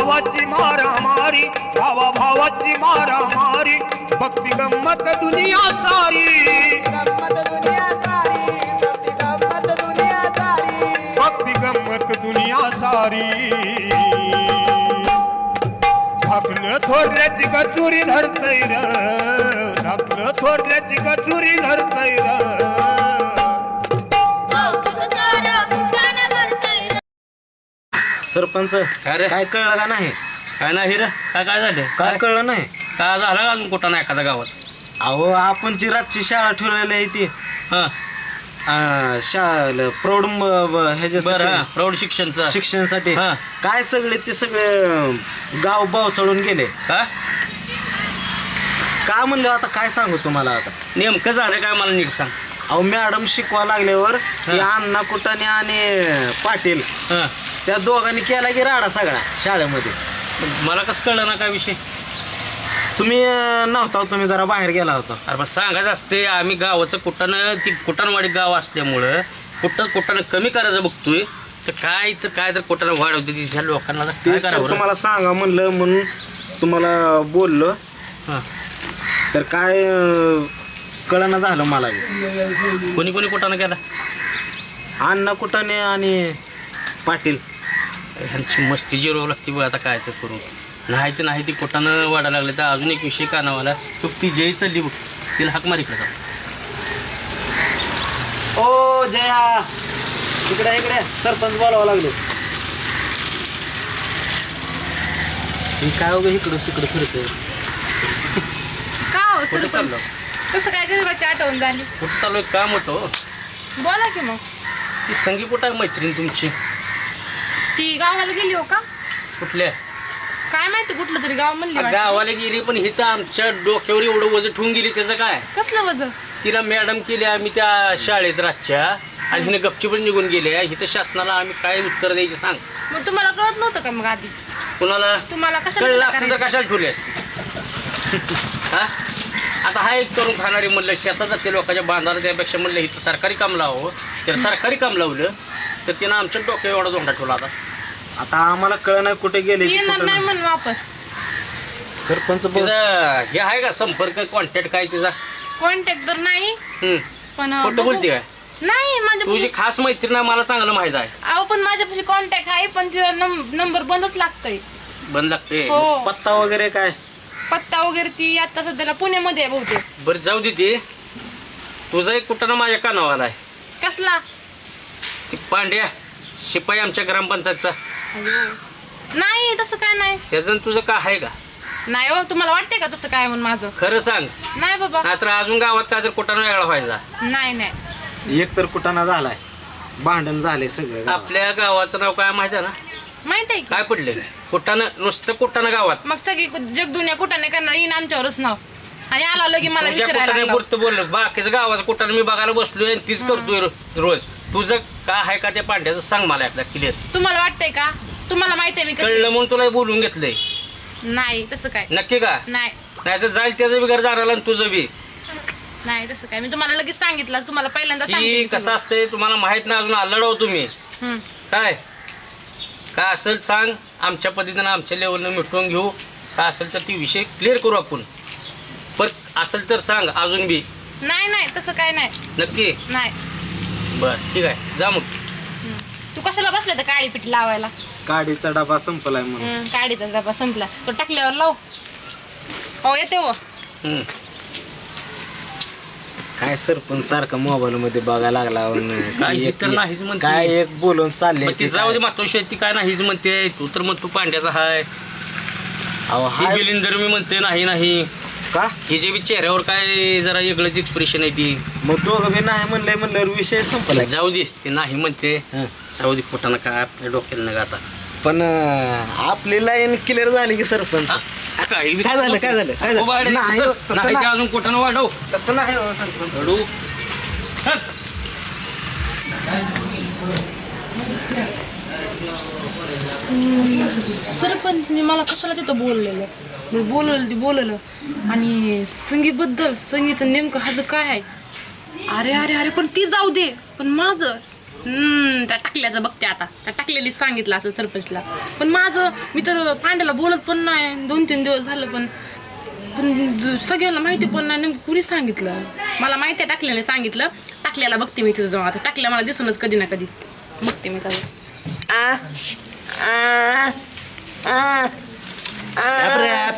भावाची मारामारी भावा भावाची मारामारी. भक्ती गंमत दुनिया सारी. गंमत दुनिया सारी भक्ती गंमत दुनिया सारी. भक्ती गंमत दुनिया सारी. धाकलं थोरल्याची कचुरी धरतय र. धाकलं थोरल्याची कचुरी धरतय र. सरपंच काय रे? काय कळलं का नाही? काय नाही रे. काय काय झालं? काय कळलं नाही? काय झालं का अजून कुठं नाही एखाद्या गावात? अहो आपण जी रातची शाळा ठेवलेली आहे ती. हां. अं, शाळा प्रौढ म- ब- बरं हां प्रौढ शिक्षणचं. शिक्षणासाठी. हा. काय सगळे ते सगळे अं, गाव बाव चढून गेले? का का म्हणलं आता? काय सांगू तुम्हाला आता? नेमकं झालं काय? मला नीट सांग. अहो मॅडम शिकवा लागल्यावर ती अण्णा कुटाने आणि पाटील. हां. त्या दोघांनी केला की राडा सगळा शाळेमध्ये. मला कसं कळलं ना काय विषय? तुम्ही अं, नव्हता हो, तुम्ही जरा बाहेर गेला होता. अरे पण सांगायचं असते आम्ही गावाचं कुटानं ती कुटाणवाडी गाव असल्यामुळं कुठं कुटानं कमी करायचं बघतोय. तर काय तर काय तर कुटानं वाढवते ती ह्या लोकांना. आता काय तेच तर करावं? रे? तुम्हाला सांगा म्हणलं म्हणून तुम्हाला बोललो. हां. तर काय कळना झालं मला. कोणी कोणी कुटानं केला? अण्णा कुटाने आणि पाटील. ह्यांची मस्ती जिरवावं लागते बघ आता काय तर करून नाही तर नाही ती कुटानं वाढायला लागले तर अजून एक विषय कानावाला. तो ती जय चालली बघ. तिला हाक मारी का ओ जया. इकडे इकडे. सरपंच बोलावं लागलो. काय वगैरे इकडं तिकडं फिरतोय? का हो कुठं सरपंच? कसं काय गरीबाची आठवण झाली. कुठं चालू आहे? काम होतं हो. बोला की मग. ती संगी कुठं आहे मैत्रीण तुमची. ती गावाला गेली हो का? कुठल्या? काय माहिती कुठलं तरी गाव म्हणली वाटतं. गावाला गेली पण हिथं आमच्या डोक्यावर एवढं वजन ठेवून गेली त्याचं काय? कसलं वजन? तिला मॅडम केली आम्ही त्या शाळेत रातच्या. आणि हिने गपची पण निघून गेले इथं शासनाला आम्ही काय उत्तर द्यायचे सांग. मग तुम्हाला कळत नव्हतं का मग आधी? कुणाला? तुम्हाला कशाला कळलं असतं तर? कशाला ठेवली असती? हा? आता हा एक करून खाणारी म्हणलं शेतात जाते लोकांच्या बांधाला त्यापेक्षा म्हणलं इथं सरकारी काम लावं. तर सरकारी काम लावलं तर तिनं आमच्या डोक्यावर एवढा धोंडा ठेवला आता. आता आम्हाला कळ नाही कुठे गेले ती ती येणार कुठं नाही नाही. म्हणून वापस. सरपंच तिचा हे आहे का संपर्क? कॉन्टॅक्ट काय तिचा? कॉन्टॅक्ट तर नाही हम्म. पण अं, खोटं बघू. बोलते काय? नाही तुझी माझ्यापाशी खास मैत्रीण आहे मला चांगलं माहीत आहे. अहो पण माझ्यापाशी कॉन्टॅक्ट आहे पण तिचा नंबर बंदच लागतोय. बंद लागते हो. पत्ता वगैरे काय? पत्ता वगैरे ती आता सध्याला पुण्यामध्ये आहे बहुतेक. बरं जाऊ दे ते. तुझा एक कुठं ना माझ्या कानावाला आहे. कसला? ती पांड्या शिपाई आमच्या ग्रामपंचायतचा. नाही तसं काय नाही. त्याचं आणि तुझं काय आहे का? नाही हो तुम्हाला वाटते का तसं काय म्हणून माझं? खरं सांग. नाही बाबा. नाहीतर अजून गावात काय तर कुठं वेगळा व्हायचा. नाही नाही. एक तर कुटाणा झालाय. भांडण झाले सगळं गावात. आपल्या गावाचं नाव काय माहिती आहे ना? माहीत आहे की? काय पडले कुठानं नुसतं कुठानं गावात. मग सगळी जग दुनिया कुठं नाही करणार येईन आमच्यावरच नाव. आणि आला लगे मला तुझ्या विचारायला कुठाने लागला. पुरतं बोललं. बाकीचं गावाचं कुठानं मी बघायला बसलोय आणि तीच करतोय रो- रोज. तुझं काय आहे का त्या पांड्याचं? सांग मला एकदा क्लिअर तुम्हाला वाटतंय का? तुम्हाला माहीत आहे मी कळलं कशी म्हणून तुला बोलून घेतलंय. नाही तसं काय? नक्की का? नाही. नाही तर जाईल त्याचं बी घर आणि तुझं बी. नाही तसं काय? मी तुम्हाला लगेच सांगितलं तुम्हाला पहिल्यांदा की सांगितलं कसं. असतंय तुम्हाला माहीत नाही अजून आलडाव तुम्ही. हम्म. काय? काय असेल सांग आमच्या पद्धतीनं आमच्या लेवलनं मिटवून घेऊ. काय असेल तर ती विषय क्लिअर करू आपण. पण असेल तर सांग अजून बी. नाही नाही तसं काय नाही. नक्की? नाही. बर ठीक आहे. जा मग. तू कशाला बसले तर काळी पीठ लावायला? गाडीचा डबा संपलाय म्हणून. हम्म, काडीचा डबा संपला. तो टाकल्यावर लाव. हो येते हो. हम्म. काय सरपंच सारखं मोबाईल मध्ये बघायला लागला काय हे तर नाहीच म्हणते. काय एक बोलून चालले मग ती जाऊ दे मातोशी ती काय नाहीच म्हणते. तू तर मग तू पांड्याचा हाय. अहो ही हाय बिलिंदर मी म्हणते नाही नाही. का? हे जे बी चेहऱ्यावर काय जरा वेगळंच एक्सप्रेशन आहे ती. मग दोघं बी नाही म्हणलंय म्हणल्यावर विषय संपला जाऊ दे ते नाही म्हणते. हं. जाऊ दे पोटानं काय आपल्या डोक्याला नका आता. पण अं, आपली लाईन क्लिअर झाली की सरपंच. हा? काय झालं, काय झालं, काय झालं? नाही, तसं. अजून पोटानं वाढव? तसं नाही हो, सरपंच रडू. चल. सरपंचने मला कशाला तिथं बोललेलं? मी बोलवलं ते बोलवलं. आणि संगीबद्दल संगीचं नेमकं हाचं काय आहे? अरे अरे अरे पण ती जाऊ दे. पण माझं हम्म त्या टाकल्याचं बघते आता. त्या टाकलेली सांगितलं असं सरपंचला. पण माझं मी तर पांड्याला बोलत पण नाही. दोन तीन दिवस झालं पण पण सगळ्यांना माहिती पण नाही नेमकं कुणी सांगितलं? मला माहिती आहे टाकल्याने सांगितलं. टाकल्याला बघते मी तिथं जाऊन. आता टाकल्या मला दिसूनच कधी ना कधी. बघते मी त्याला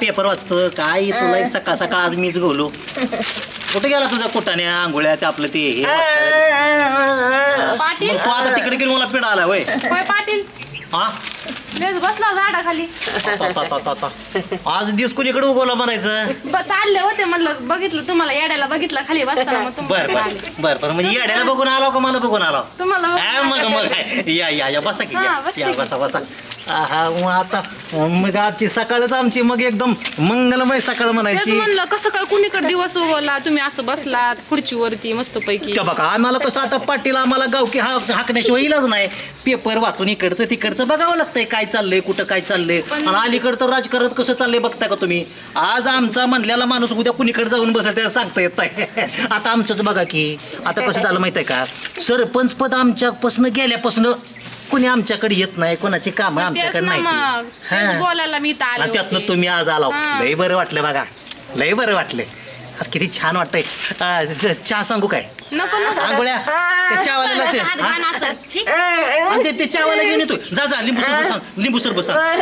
पेपर वाचतो काय? तुला एक सकाळ सकाळ आज मीच गोलो कुठे गेला तुझा कुटाने आंघोळ्या ते आपलं ते हे वाचताना? पाटील. मग तू आता तिकडे गेलो मला पिढा आला वय होय पाटील. हा? बसला झाडाखाली. आज दिस कुणीकडे उगवला म्हणायचं. ब- चालले होते म्हणलं बघितलं तुम्हाला येड्याला बघितलं खाली बसताना मग बर तुम्हाला बर. बर बर. म्हणजे येड्याला बघून आला का मला बघून आला? तुम्हाला हा, मग मग. काय. या या या बसा की हा, या. बसते या की. बसा बसा. हा मग आता मग आजची सकाळच आमची मग एकदम मंगलमय सकाळ तेच म्हणायची म्हणलं कसं काय कुणीकडे दिवस उगवला? तुम्ही असं बसलात खुर्चीवरती मस्त पैकी त्या बघा आम्हाला कसं आता पाटील आम्हाला गावकी हा हाकण्याशिवाय इलाज नाही. पेपर वाचून इकडचं तिकडचं बघावं लागतंय काय चाललंय कुठं काय चाललंय. आणि अलीकडं तर राजकारण कसं चाललंय बघताय का तुम्ही? आज आमचा म्हणलेला माणूस उद्या कुणीकडे जाऊन बसत त्याला सांगता येत नाही. आता आमचंच बघा की आता कसं झालं माहीत आहे का? सरपंच पद आमच्यापासून गेल्यापासून कुणी आमच्याकडे येत नाही कोणाची कामं आमच्याकडे नाही. मग. तेच हा. बोलायला मी इथं आले आणि त्यातनं होते. तुम्ही आज आला हा. लय बरं वाटलं बघा. लय बरं वाटलं. आज किती छान वाटतंय. चहा सांगू काय? नको नको. आंघोळ्या. त्या चहावाल्याला ते हात हा? घाण असं. छी. आणि ते- ते चहावाला घेऊन येतो जा जा लिंबू सरबत सांग लिंबू सरबत सांग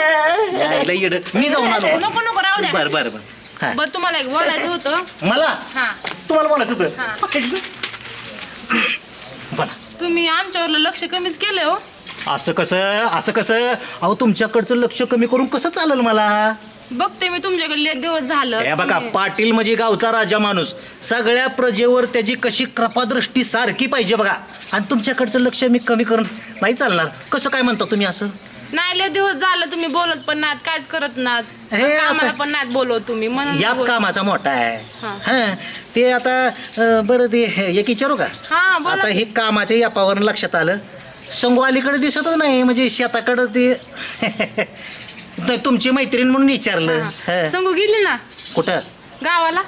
यायला येड. मी जाऊन आलो नको नको राहू द्या. बर बर बर. हा. बरं तुम्हाला एक बोलायचं होतं. मला? हा. तुम्हाला बोलायचं हा. होतं बोला तुम्ही आमच्यावर लक्ष कमीच केलंय हो. असं कसं असं कसं? अहो तुमच्याकडचं लक्ष कमी करून कसं चालेल मला? बघते मी तुमच्याकडे लय दिवस झालं. हे बघा तुम्ही- पाटील म्हणजे गावचा राजा माणूस. सगळ्या प्रजेवर त्याची कशी कृपादृष्टी सारखी पाहिजे बघा. आणि तुमच्याकडचं लक्ष मी कमी करून नाही चालणार. कसं काय म्हणता तुम्ही असं? नाही लय दिवस झालं तुम्ही बोलत पण नाहीत काहीच करत नाहीत हे आता- आम्हाला पण नाहीत बोलवत तुम्ही म्हणून या बोल- कामाचा मोठा आहे. हा. हा ते आता अं, बरं ते हे- एक विचारू का? हा बोला आता हे कामाच्या यापावर लक्षात आलं. संगू अलीकडे दिसतच नाही म्हणजे शेताकडं ते नाही, तुमची मैत्रीण म्हणून विचारलं. हा. संगू गेली ना? कुठं? गावाला.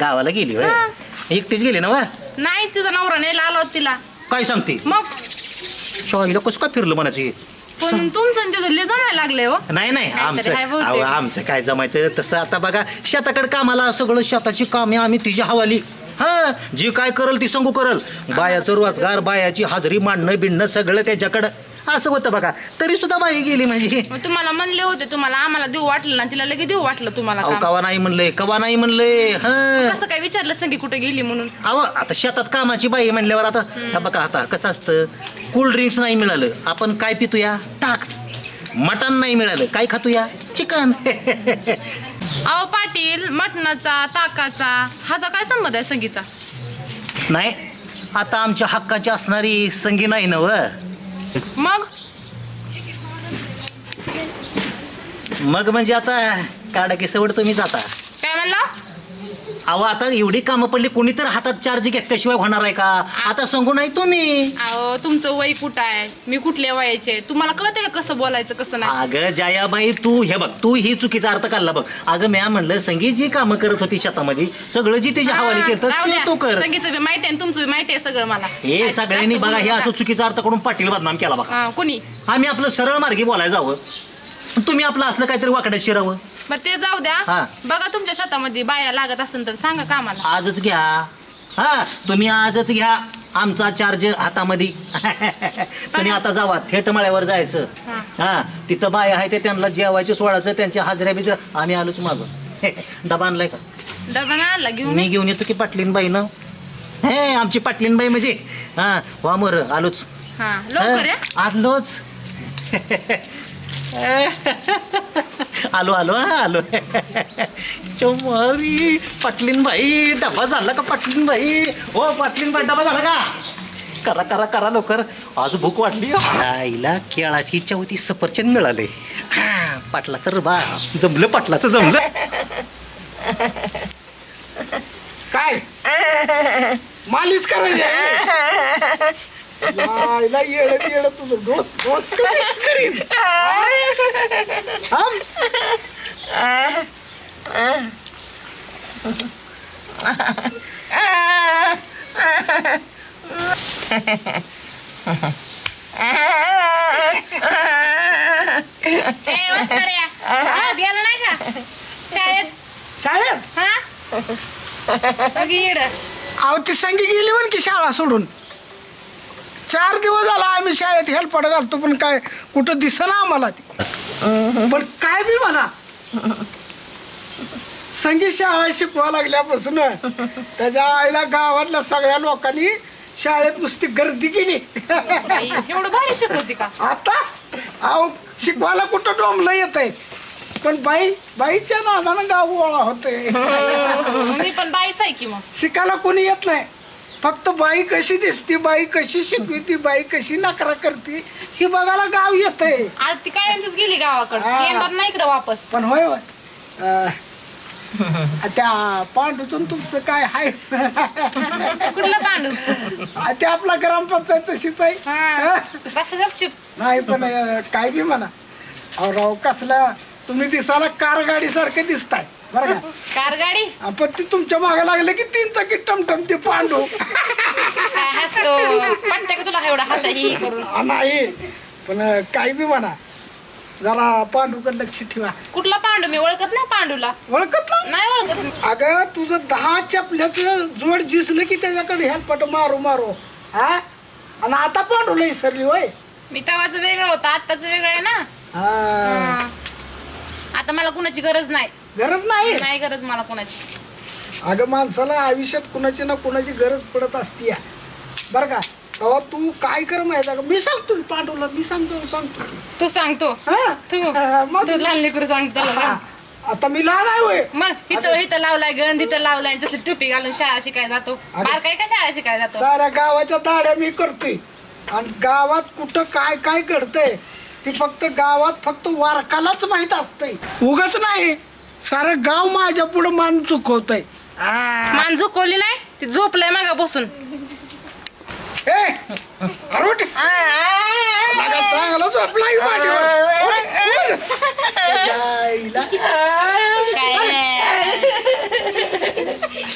गावाला गेली होय? हा. एकटीच गेली ना वा? नाही तिचा नवरा नाही आला होता तिला. काय सांगते? मग? शॉईला कसं काय फिरलं म्हणायची पण तुमचं आणि तिचं लय जमायला लागले हो. नाही नाही आमचं आहे बहुतेक. अहो, आमचं काय जमायचं? तसं आता बघा शेताकडे कामाला सगळं शेताची कामे आम्ही तिची हवाली. हा जी काय करल ती सांगू करल. बायाचं रोजगार बायाची हाजरी मांडणं बिणणं सगळं त्याच्याकडं. असं होतं बघा. तरी सुद्धा बाई गेली म्हणजे. मग तुम्हाला म्हणले होते तुम्हाला आम्हाला देऊ वाटलं ना तिला लगेच देऊ वाटलं तुम्हाला अहो काम. कवा नाही म्हणलंय कवा नाही म्हणलंय हा. कसं काय विचारलं संगी कुठे गेली म्हणून? अहो आता शेतात कामाची बाई म्हणल्यावर आता हा बघा आता कसं असतं कोल्ड ड्रिंक्स नाही मिळालं. आपण काय पितूया? ताक. मटण नाही मिळालं. काय खातूया? चिकन. अहो पाटील मटणाचा ताकाचा हाचा काय संबंध आहे संगीचा नाही आता आमच्या हक्काची असणारी संगी नाही ना व मग? मग म्हणजे आता काढा की सवड तुम्ही जाता काय म्हणला? अहो आता एवढी कामं पडली कोणी तर हातात चार्ज घेतल्याशिवाय होणार आहे का? आता सांगू नाही तुम्ही. अहो तुमचं वय कुठं आहे? मी कुठल्या वयाचे तुम्हाला कळते का कसं बोलायचं कसं नाही? अगं जयाबाई तू हे बघ तू ही चुकीचा अर्थ काढला बघ. अगं म्या म्हणलं संगीत जी कामं करत होती शेतामध्ये सगळं जी तिच्या हवाली केलं राहू ते द्या. तू कर. संगीचं बी माहिती आहे आणि तुमचं बी माहिती आहे सगळं मला. हे सगळ्यांनी बघा हे असं. चुकीचा अर्थ करून पाटील बदनाम केला बघा. हा, कोणी? आम्ही आपलं सरळ मार्गी बोलायला जावं. तुम्ही आपलं असलं काहीतरी वाकड्यात शिरावं. बरं ते जाऊ हा. द्या बघा तुमच्या शेतामध्ये बाया लागत असेल तर सांगा का आम्हाला आजच घ्या. हा तुम्ही आजच घ्या. आमचा चार्ज हातामध्ये. तुम्ही आता जावा. थेट मळ्यावर जायचं. हा. हा तिथं बाय आहे ते त्यांना जेवायचं सोडायचं त्यांच्या हाजऱ्या बिजऱ्या आम्ही आलोच मागं. डबा आणलाय का? डबा आणला घेऊन मी घेऊन येतो की पाटलीन बाईनं? हे आमची पाटलीन बाई म्हणजे. हा वा मोर आलोच. हा लवकर या. हा, आलोच. आलो आलो हा आलो. चौमारी पाटलीन बाई डबा झाला का पाटलीन बाई हो पाटलीन बाई डबा झाला का? करा करा करा लवकर. आज भूक वाटली आईला केळाची इच्छा होती सफरचंद मिळाले. हा, पाटलाचं रबा जमलं पाटलाचं जमलं. काय? मालिश करायची यायला येड येड तुझं. डोस डोस कधी? करीन थांब. ए वस्ताऱ्या, शाळेत गेला नाही का? शाळेत. शाळेत? हा? बघ येड. अहो ती संगी गेली म्हण की शाळा सोडून. चार दिवस झाला आम्ही शाळेत हेल्पड घालतो पण काय कुठं दिसना आम्हाला ती. पण काय बी म्हणा. संगीत शाळा शिकवा लागल्यापासून त्याच्या आईला गावातल्या सगळ्या लोकांनी शाळेत नुसती गर्दी केली. बाई, एवढं भारी शिकवते का? आता अहो शिकवायला कुठं डोंबलं येत आहे पण बाई बाईच्या नादानं गाव गोळा होते मी पण बाईच आहे की मग. शिकायला कोणी येत नाही. फक्त बाई कशी दिसती बाई कशी शिकवी ती बाई कशी नकरा करते ही बघायला गाव येत आहे आज ती कायमचीच गेली गावाकडे. हा. येणार नाही इकडे वापस. पण होय होय. अं, त्या पांडूचं तुमचं काय आहे कुठलं पांडू? ते आपला ग्रामपंचायतचा शिपाई. हा. बस गपचूप. नाही पण अं, काय बी म्हणा. अहो राव कसला तुम्ही दिसायला कार गाडी सारखं दिसताय. बरं का? कार गाडी? अं, पण ती तुमच्या मागे लागले की तीन चाकी टमटम ते पांडू. काय हसतो? पटते का तुला एवढा हसा ही करून? आ, नाही. पण अं, काय बी म्हणा. जरा पांडूकडे लक्ष ठेवा. कुठला पांडू? मी ओळखत नाही पांडूला. ओळखत ना नाही ओळखत. अगं तुझं दहा चपल्याचं जोड दिसलं की त्याच्याकडे हेल्पट मारू मारू. हा? आणि आता पांडूला विसरली होय? मी तवाचं वेगळं होतं. आत्ताचं वेगळं आहे ना? हा. हा. आता मला कुणाची गरज नाही. गरज नाही? नाही गरज मला कुणाची. अगं माणसाला आयुष्यात कुणाची ना कुणाची गरज पडत असते बरं का? तेव्हा तू काय कर माहिती का? मी सांगतो की पांडूला मी सांगतो सांगतो की. तू सांगतो. हा? तू. हा, मग? तू लहान लेकरू सांगतो हा. आता मी लहान आहे होय. मग इथं इथं लावलाय गंध इथं लावलाय आणि तसं टोपी घालून शाळा शिकायला जातो. बार काय का शाळा शिकायला जातो? साऱ्या गावाच्या दाड्या मी करतोय. आणि गावात कुठं काय काय घडतंय? ते फक्त गावात फक्त वारकालाच माहीत असतंय. उगाच नाही सारं गाव माझ्या पुढं मान चुकवतय. मान झोपवली नाही? ती झोपलंय मागा बसून. चांगला झोपला ही मांडीवर. उठ, उठ.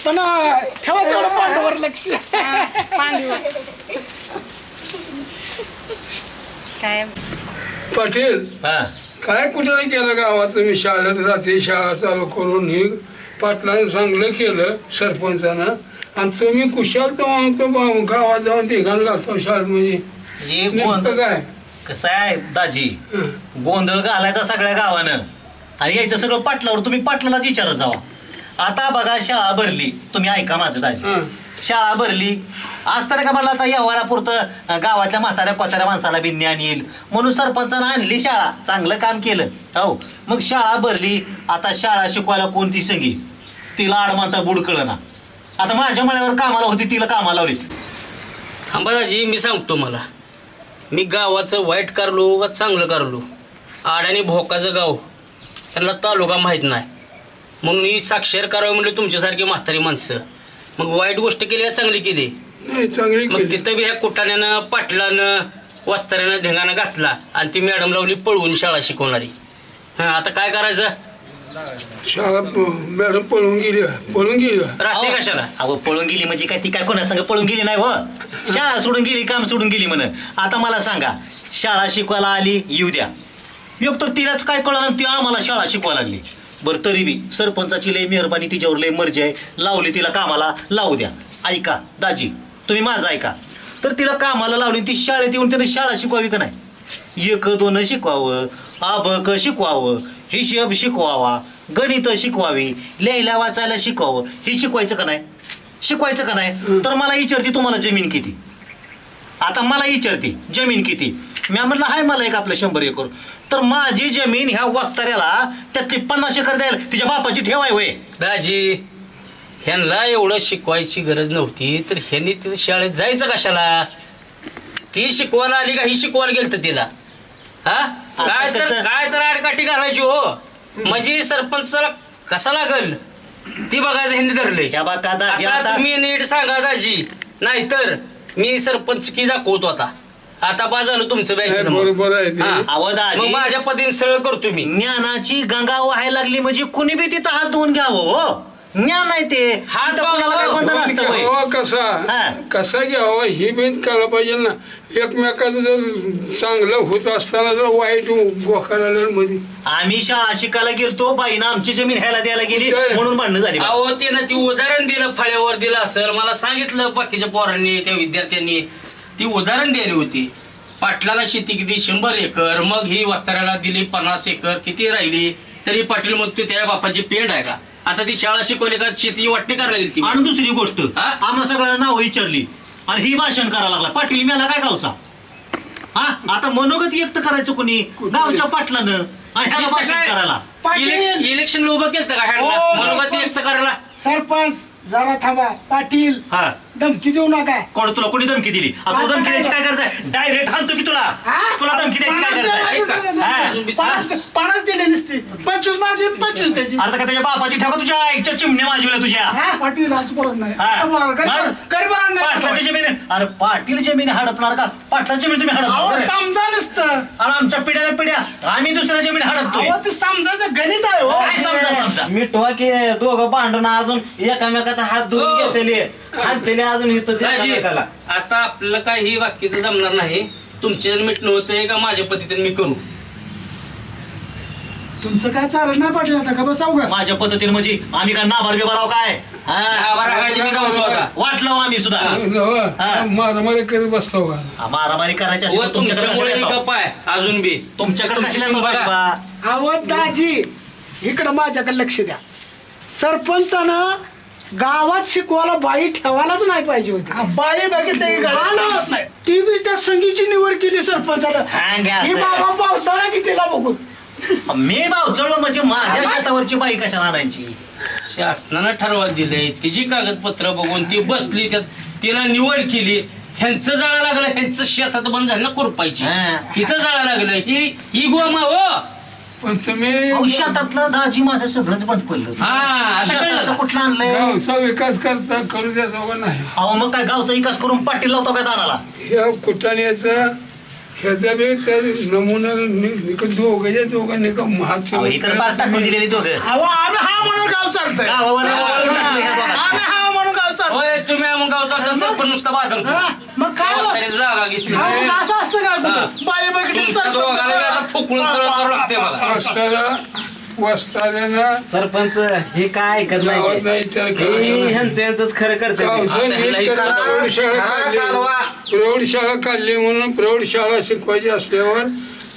पण अं, ठेवा तेवढं पांडूवर लक्ष. हा, पांडू काय? पाटील हा. काय कुठं केलं गावात तुम्ही शाळेत रात्री शाळा चालू करून ही पाटलानं चांगलं केलं सरपंचानं. आणि तुम्ही कुशाल तो आमचं बा- गावात जाऊन ठिकाण घालतो शाळेत म्हणजे? जे नेमकं गोंधळ काय? कसं आहे दाजी? हं. गोंधळ घालायचा सगळ्या गावानं. आणि यायचं सगळं पाटलावर तुम्ही पाटलालाच विचारत जावा. आता बघा शाळा भरली. तुम्ही ऐका माझं दाजी. हं. शाळा भरली. आज तर का मला आता व्यवहारापुरतं गावातल्या म्हाताऱ्या कोताऱ्या माणसाला बी ज्ञान येईल म्हणून सरपंचानं आणली शाळा चांगलं काम केलं. हो मग शाळा भरली आता शाळा शिकवायला कोणती संगी तिला आडमानता बुड ना आता माझ्या मळ्यावर कामाला होती तिला कामाला लावली. अंबादाजी मी सांगतो मला. मी गावाचं वाईट करलो व चांगलं करलो. आडाने भोकाचं गाव त्यांना तालुका माहीत नाही. म्हणून मी साक्षर करावं म्हणलं तुमच्यासारखी म्हातारी माणसं. मग वाईट गोष्ट केली चांगली केली? नाही चांगली मग केली. तिथं बी ह्या कुटाण्यानं पाटलानं वस्त्रानं धिंगाणं घातला. आणि ती मॅडम लावली पळवून शाळा शिकवणारी. हां आता काय करायचं? शाळा प- मॅडम पळून गेली? पळून गेली? राहते कशाला? अहो पळून गेली म्हणजे काय? ती काय कोणा संग पळून गेली नाही हो? शाळा सोडून गेली काम सोडून गेली म्हण. आता मला सांगा शाळा शिकवायला आली येऊ द्या. एक तर तिलाच काय कळलं ती आम्हाला शाळा शिकवायला लागली. बरं तरी बी सरपंचाची लय मेहरबानी तिच्यावर लय मर्जी आहे. लावली तिला कामाला लावू द्या. ऐका दाजी तुम्ही माझं ऐका. तर तिला कामाला लावली ती शाळेत येऊन त्याने शाळा शिकवावी का नाही? एक दोन शिकवावं आबक शिकवावं हिशेब शिकवावा गणित शिकवावी लिहायला वाचायला शिकवावं हे शिकवायचं का नाही? शिकवायचं का नाही? तर मला विचारते तुम्हाला जमीन किती? आता मला विचारते जमीन किती? मी म्हटलं हाय मला एक आपलं शंभर एकर. तर माझी जमीन ह्या वस्ताऱ्याला त्यातली पन्नास एकर द्यायला तिच्या बापाची ठेव आहे वय दाजी. ह्यांना एवढं शिकवायची गरज नव्हती तर ह्यांनी तिथे शाळेत जायचं कशाला? ती शिकवायला आली का ही शिकवायला गेलत तिला? हा? काय तर? काय तर आडकाठी घालायची हो. म्हणजे सरपंचाला कसा लागल? ती बघायचं ह्यांनी आता तुम्ही नीट सांगा दाजी. नाहीतर मी सरपंच की दाखवतो आता. आता बा झालं तुमचं मग माझ्या पदीन सरळ करतो मी. ज्ञानाची गंगा व्हायला लागली म्हणजे कुणी बी तिथं हात धुवून घ्यावं हो? ज्ञान आहे ते. हात तिथं कुणाला काय धुवावं. बंधन असतं होय. घ्यावा कसा? हा. कसा घ्यावा? ही बीन कळलं पाहिजे ना. एकमेकाचं जर चांगलं होत असताना जर वाईट बोकायला मध्ये आम्ही शाळा शिकायला गेलतो बाईनं आमची जमीन ह्याला द्यायला गेली काय? म्हणून भांडणं झाली अहो तिनं ती उदाहरण दिलं फळ्यावर दिलं असेल. मला सांगितलं बाकीच्या पोरांनी त्या विद्यार्थ्यांनी. ती उदाहरण दिली होती. पाटलाला शेती किती? शंभर एकर. मग ही वस्त्राला दिली पन्नास एकर. किती राहिली? तरी पाटील म्हणतो त्या बापाची पेंड आहे का? आता ती शाळा शिकवली का शेती वाटणी करायला गेली ती. आणि दुसरी गोष्ट. हा? आम्हाला सगळ्यांना नाव विचारली. आणि ही भाषण करायला लागला. पाटील मेला काय गावचा? हा? आता मनोगत व्यक्त करायचं कोणी? गावच्या पाटलानं. आणि ह्याला भाषण करायला. पाटील! इलेक्शन उभं केलं का ह्याला हो, मनोगत. व्यक्त करायला? सरपंच जरा थांबा. पाटील! हा. धमकी देऊ नका. कोण? तुला कोणी धमकी दिली? आता धमकी काय? द्यायची काय गरज आहे? डायरेक्ट हाणतो की तुला? हा? तुला धमकी द्यायची काय गरज आहे? ऐका. हा. अजून बी- पन्नास पन्नास दिले नसते. पंचवीस माझी आणि पंचवीस त्याची. अरे का त्याच्या बापाची? ठेवा तुझ्या आईच्या चिमण्या वाजवल्या तुझ्या? हा, पाटील असं बोलत नाही. हा. असं. गरीब- पाटलाची जमीन आहे. अरे पाटील जमीन हडपणार का? पाटलाची जमीन तुम्ही अहो, हडपणार समजा नसतं. अरे आमच्या पिढ्या पिढ्या. आम्ही दुसऱ्या जमीन हडपतोय. अहो ते समजायचं गणित आहे हो. काय समजा समजा. मिठवा की दोघं भांडून अजून एकामेकाचा हात हो. धुवून घेतले हातले अजून इथं दाजी, एकामेकाला. आता आपलं काय ही बाकीचं जमणार नाही. तुमच्या मिटणं होतंय का माझ्या पद्धतीने मी करू? तुमचं काय चालत नाही पाटील आता? का बसाव का माझ्या पद्धतीने म्हणजे आम्ही काय नाभार बिबाराव काय? हा? आता. वाटलं हो आम्ही सुद्धा. हा. मारामारी करीत बसतो का हा, मारामारी करायची असेल तर तुमच्याकडे कशाला येतो? अजून बी. तुमच्याकडे कशाला येतो बघा. बाबा? अहो दाजी इकडं माझ्याकडे लक्ष द्या. सरपंचानं गावात शिकवायला बाई ठेवायलाच नाही पाहिजे होती. बाई बघितलं ती बी त्या संगीची निवड केली सरपंचानं. ही. बाबा पावसाळा की तिला बघून? मी भावचळ म्हणजे माझ्या शेतावरची बाई कशाला आणायची? शासनानं ठरवायला दिलंय तिची कागदपत्र बघून ती बसली त्यात तिला निवड केली ह्यांचं जाळं लागलं ह्यांचं शेतात बंद झालं ना खुरपायची. हा. इथं जाळं लागलं ही ही गोमा हो! पण तुम्ही अहो, शेतातलं दाजी माझं सगळंच बंद पडलं. हा कळलं शेतातलं का? कुठलं आणलंय? गावचा विकास करता करू द्या दोघं नाही अहो मग काय गावचा विकास करून पाटील लावतो काय दानाला ह्या कुटाण्याचा ह्याचा बी तर नमुना दोघांच्या दोघांनी का ही पाच टाकून दिलेली दोघं. अहो आम्ही हा म्हणून गाव चालतंय. गावावर गावावर टाकलं ह्या दोघांनी. आम्ही हा म्हणून गाव चालतोय. होय तुम्ही मग गावचा नुसतं बाजार हा, मग काय रस्त्याने जागा घेतली. अहो, मग असं असतं का हा. कुठं बाई बघितली तुमच्या दोघांना बी आता फुकळून सरळ करावं लागते मला. असताना सरपंच हे काय ऐकत गावात नाही तर हे. ह्यांचं खरं करते गावचं आता ह्याला नीट ही करा. सांगा. प्रौढशाळा हा. प्रौढशाळा काढली म्हणून प्रौढशाळा शिकवायची असल्यावर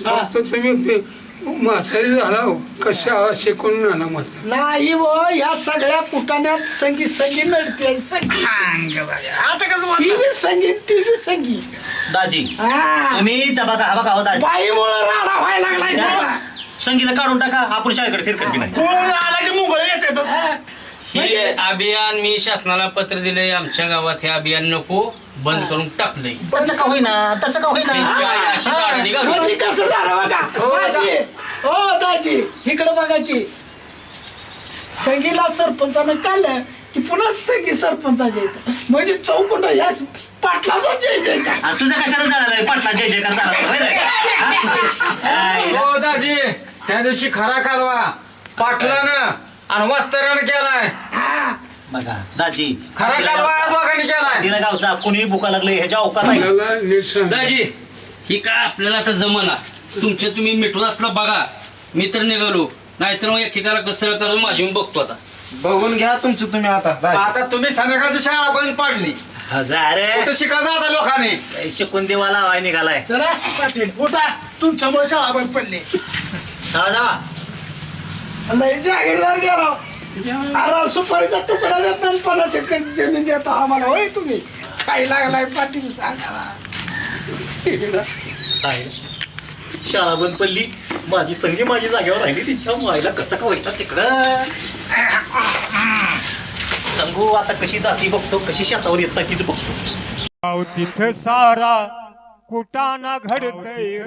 फक्त तुम्ही म्हातारी झाला हो. का शाळा शिकून आणा म्हातारी नाही व या सगळ्या कुटाण्यात संगीत संगीत मिळते संगीत आता कसं ती बी संगीत ती बी संगीत दाजी हा. तुम्ही त्या बघा हा बघा हो दाजी बाईमुळं राडा व्हायला लागलाय सगळा. संगीला काढून टाका आपण शाळेकडे फिरकत बी नाही. कोण आला की मुंगळे येते हे. अभियान मी शासनाला पत्र दिलंय आमच्या गावात हे अभियान नको बंद करून टाकलंय. तसं का होईना तसं का होईना? त्यांची आई अशी हा. झाडं निघाली. म्हणजे कसं झालं बघा? दाजी. हो दाजी. इकडे बघा की संगीला सरपंचानं काढलं की पुन्हा संगी सरपंचाच्या इथं. म्हणजे चौकुंड या पाटलाचा जय जय तुझं कशाला झालं पाटला जय जयकार झाला होय रे? हा? हो दाजी. त्या दिवशी खरा कालवा पाटलानं आणि वस्त्रानं केलाय. बघा दाजी. खरा कालवा या दोघांनी केलाय. तिला गावचा कुणी बुका लागले ह्याच्या अवकात आहे. आपल्याला नीट सांग दाजी ही काय आपल्याला आता जमना? तुमच्या तुम्ही मिठून असलं बघा. मी तर निघालो. नाहीतर मग एकेकाला कसं करून माझी मी बघतो आता. बघून घ्या तुमचं तुम्ही आता दाजी. आता तुम्ही संध्याकाळची शाळा बंद पाडली. हजार कुठं शिकायचं आता लोकांनी? शिकून देवाला हवाय निघालाय. चला पाटील उठा. तुमच्यामुळे शाळा बंद पडली. जावा जावा लय जागीरदार गेलो अरे सुपारीचा तुकडा देत नाही पन्नास एकर जमीन देता आम्हाला. होय तुम्ही? काय लागलाय पाटील सांगा काय? शाळा बंद पडली. माझी संगी माझी जागेवर राहिली. तिच्या मायला कसं का व्हायचं तिकडं? संगू आता कशी जाती बघतो? कशी शेतावर येत नाही तीच बघतो. तिथं सारा कुटाना घडतय.